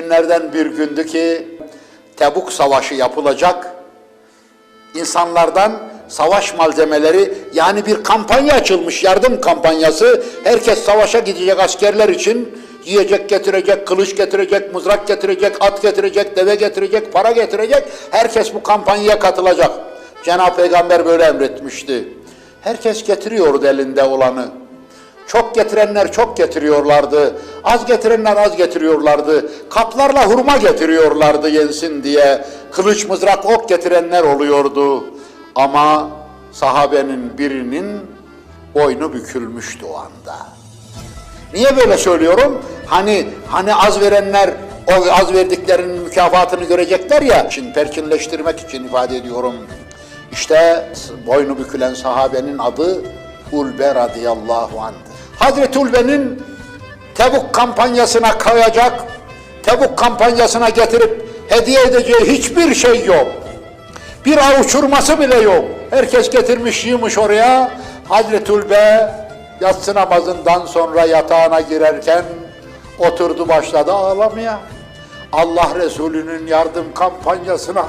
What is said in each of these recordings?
Günlerden bir gündü ki Tebuk Savaşı yapılacak. İnsanlardan savaş malzemeleri yani bir kampanya açılmış yardım kampanyası. Herkes savaşa gidecek askerler için yiyecek getirecek, kılıç getirecek, mızrak getirecek, at getirecek, deve getirecek, para getirecek. Herkes bu kampanyaya katılacak. Cenab-ı Peygamber böyle emretmişti. Herkes getiriyordu elinde olanı. Çok getirenler çok getiriyorlardı. Az getirenler az getiriyorlardı. Kaplarla hurma getiriyorlardı yensin diye. Kılıç mızrak ok getirenler oluyordu. Ama sahabenin birinin boynu bükülmüştü o anda. Niye böyle söylüyorum? Hani hani az verenler o az verdiklerinin mükafatını görecekler ya. Şimdi perkinleştirmek için ifade ediyorum. İşte boynu bükülen sahabenin adı Ulbe radıyallahu anh'dır. Hazreti Ulbe'nin Tebuk kampanyasına kayacak, Tebuk kampanyasına getirip hediye edeceği hiçbir şey yok. Bir avuç hurması bile yok. Herkes getirmiş yığmış oraya. Hazreti Ulbe yatsı namazından sonra yatağına girerken oturdu başladı ağlamaya. Allah Resulü'nün yardım kampanyasına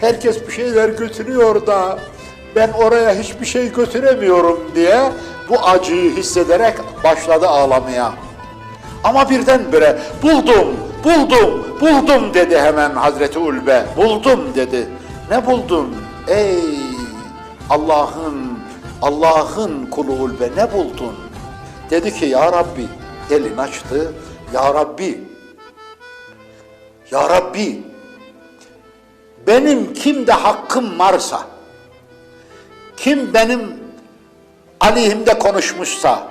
herkes bir şeyler götürüyor da ben oraya hiçbir şey götüremiyorum diye bu acıyı hissederek başladı ağlamaya. Ama birdenbire buldum, buldum, buldum dedi hemen Hazreti Ulbe. Buldum dedi. Ne buldun? Ey Allah'ın, Allah'ın kulu Ulbe ne buldun? Dedi ki ya Rabbi, elini açtı. Ya Rabbi, Ya Rabbi, benim kimde hakkım varsa, kim benim aleyhimde konuşmuşsa,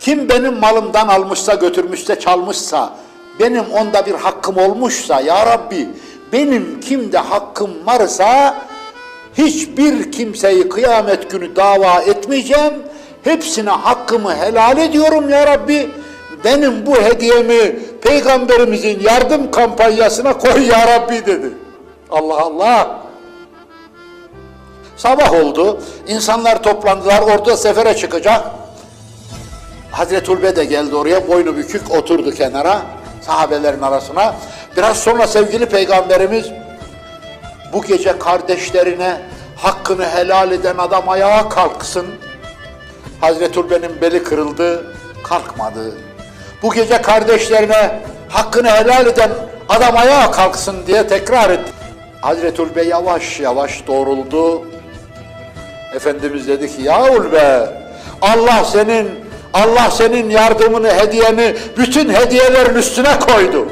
kim benim malımdan almışsa, götürmüşse, çalmışsa, benim onda bir hakkım olmuşsa, Ya Rabbi, benim kimde hakkım varsa, hiçbir kimseyi kıyamet günü dava etmeyeceğim, hepsine hakkımı helal ediyorum Ya Rabbi, benim bu hediyemi Peygamberimizin yardım kampanyasına koy Ya Rabbi dedi. Allah Allah! Sabah oldu, insanlar toplandılar, orada sefere çıkacak. Hazreti Ulbe de geldi oraya, boynu bükük oturdu kenara, sahabelerin arasına. Biraz sonra sevgili Peygamberimiz, bu gece kardeşlerine hakkını helal eden adam ayağa kalksın. Hazreti Ulbe'nin beli kırıldı, kalkmadı. Bu gece kardeşlerine hakkını helal eden adam ayağa kalksın diye tekrar etti. Hazreti Ulbe yavaş yavaş doğruldu. Efendimiz dedi ki ya Ulbe Allah senin Allah senin yardımını hediyeni bütün hediyelerin üstüne koydu.